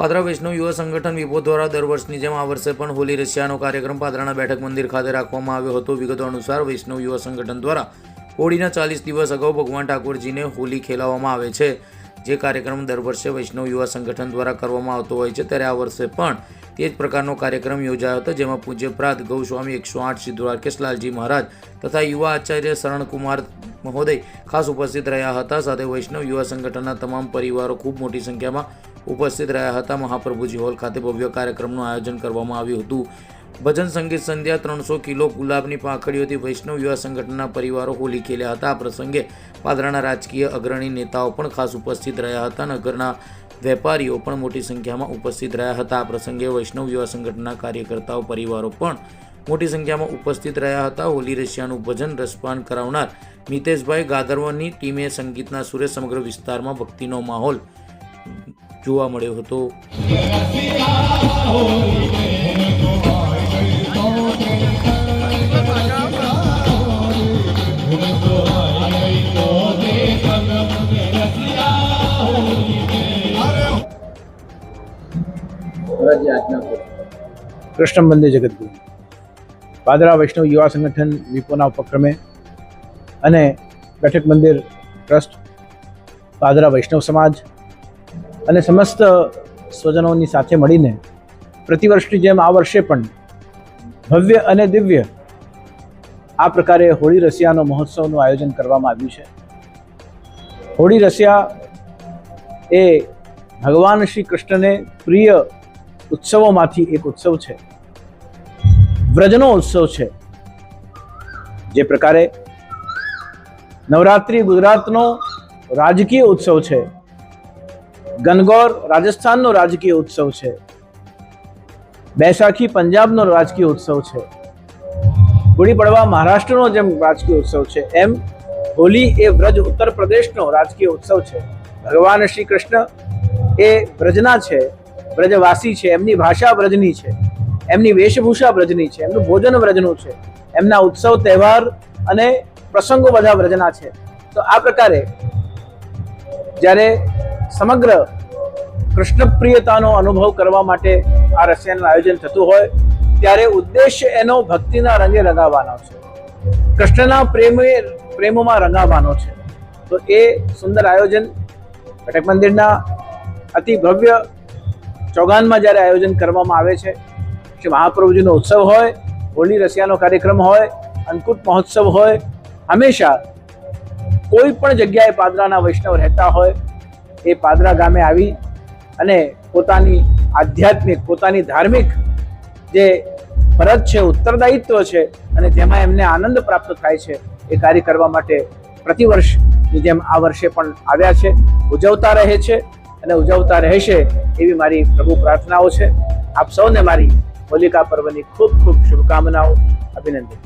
પાદરા વૈષ્ણવ યુવા સંગઠન વિભો દ્વારા દર વર્ષની જેમ આ વર્ષે પણ હોલી રશિયાનો કાર્યક્રમ પાદરાના બેઠક મંદિર ખાતે રાખવામાં આવ્યો હતો. વિગતો અનુસાર વૈષ્ણવ યુવા સંગઠન દ્વારા હોળીના ચાલીસ દિવસ અગાઉ ભગવાન ઠાકોરજીને હોલી ખેલાવવામાં આવે છે. જે કાર્યક્રમ દર વર્ષે વૈષ્ણવ યુવા સંગઠન દ્વારા કરવામાં આવતો હોય છે. ત્યારે આ વર્ષે પણ તે જ પ્રકારનો કાર્યક્રમ યોજાયો હતો, જેમાં પૂજ્યપ્રાત ગૌસ્વામી એકસો આઠ સિદ્ધ કેશલાલજી મહારાજ તથા યુવા આચાર્ય શરણકુમાર મહોદય ખાસ ઉપસ્થિત રહ્યા હતા. સાથે વૈષ્ણવ યુવા સંગઠનના તમામ પરિવારો ખૂબ મોટી સંખ્યામાં ઉપસ્થિત રહ્યા હતા. મહાપ્રભુજી હોલ ખાતે ભવ્ય કાર્યક્રમનું આયોજન કરવામાં આવ્યું હતું. ભજન સંગીત સંધ્યા ત્રણસો કિલો ગુલાબની પાંખડીઓથી વૈષ્ણવ યુવા સંગઠનના પરિવારો હોલી ખેલ્યા હતા. આ પ્રસંગે પાદરાના રાજકીય અગ્રણી નેતાઓ પણ ખાસ ઉપસ્થિત રહ્યા હતા. નગરના વેપારીઓ પણ મોટી સંખ્યામાં ઉપસ્થિત રહ્યા હતા. આ પ્રસંગે વૈષ્ણવ યુવા સંગઠનના કાર્યકર્તાઓ, પરિવારો પણ મોટી સંખ્યામાં ઉપસ્થિત રહ્યા હતા. હોલી રશિયાનું ભજન રસપાન કરાવનાર મિતેશભાઈ ગાદરવાની ટીમે સંગીતના સુરે સમગ્ર વિસ્તારમાં ભક્તિનો માહોલ જોવા મળ્યો હતો. કૃષ્ણ મંદિર જગતગુરુ પાદરા વૈષ્ણવ યુવા સંગઠન વિપોના ઉપક્રમે અને બેઠક મંદિર ટ્રસ્ટ પાદરા વૈષ્ણવ સમાજ અને સમસ્ત સ્વજનોની સાથે મળીને પ્રતિવર્ષની જેમ આ વર્ષે પણ ભવ્ય અને દિવ્ય આ પ્રકારે હોળી રસિયાનો મહોત્સવનું આયોજન કરવામાં આવ્યું છે. હોળી રસિયા એ ભગવાન શ્રી કૃષ્ણને પ્રિય ઉત્સવોમાંથી એક ઉત્સવ છે. વ્રજનો ઉત્સવ છે. જે પ્રકારે નવરાત્રિ ગુજરાતનો રાજકીય ઉત્સવ છે. ગનગોર રાજસ્થાનનો રાજકીય ઉત્સવ છે. બૈસાખી પંજાબનો રાજકીય ઉત્સવ છે. ગુડી પડવા મહારાષ્ટ્રનો જેમ રાજકીય ઉત્સવ છે, એમ હોલી એ વ્રજ ઉત્તર પ્રદેશનો રાજકીય ઉત્સવ છે. ભગવાન શ્રી કૃષ્ણ એ વ્રજના છે, વ્રજવાસી છે, એમની ભાષા વ્રજની છે, એમની વેશભૂષા વ્રજની છે, એમનું ભોજન વ્રજનું છે, એમના ઉત્સવ, તહેવાર અને પ્રસંગો બધા વ્રજના છે. તો આ પ્રકારે જ્યારે સમગ્ર કૃષ્ણ પ્રિયતાનો અનુભવ કરવા માટે આ રશિયાનું આયોજન થતું હોય, ત્યારે ઉદ્દેશ્ય એનો ભક્તિના રંગે રંગાવવાનો છે. કૃષ્ણના પ્રેમે, પ્રેમમાં રંગાવવાનો છે. તો એ સુંદર આયોજન કટક મંદિરના અતિ ભવ્ય ચોગાનમાં જ્યારે આયોજન કરવામાં આવે છે કે મહાપ્રભુજીનો ઉત્સવ હોય હોળી રસિયાનો કાર્યક્રમ હોય, અન્નકૂટ મહોત્સવ હોય, હંમેશા કોઈ પણ જગ્યાએ પાદરાના વૈષ્ણવ રહેતા હોય એ પાદરા ગામે આવી અને પોતાની આધ્યાત્મિક, પોતાની ધાર્મિક જે ફરજ છે, ઉત્તરદાયિત્વ છે અને તેમાં એમને આનંદ પ્રાપ્ત થાય છે એ કાર્ય કરવા માટે પ્રતિવર્ષની જેમ આ વર્ષે પણ આવ્યા છે. ઉજવતા રહે છે અને ઉજવતા રહેશે એવી મારી પ્રભુ પ્રાર્થનાઓ છે. આપ સૌને મારી હોલિકા પર્વની ખૂબ ખૂબ શુભકામનાઓ, અભિનંદન.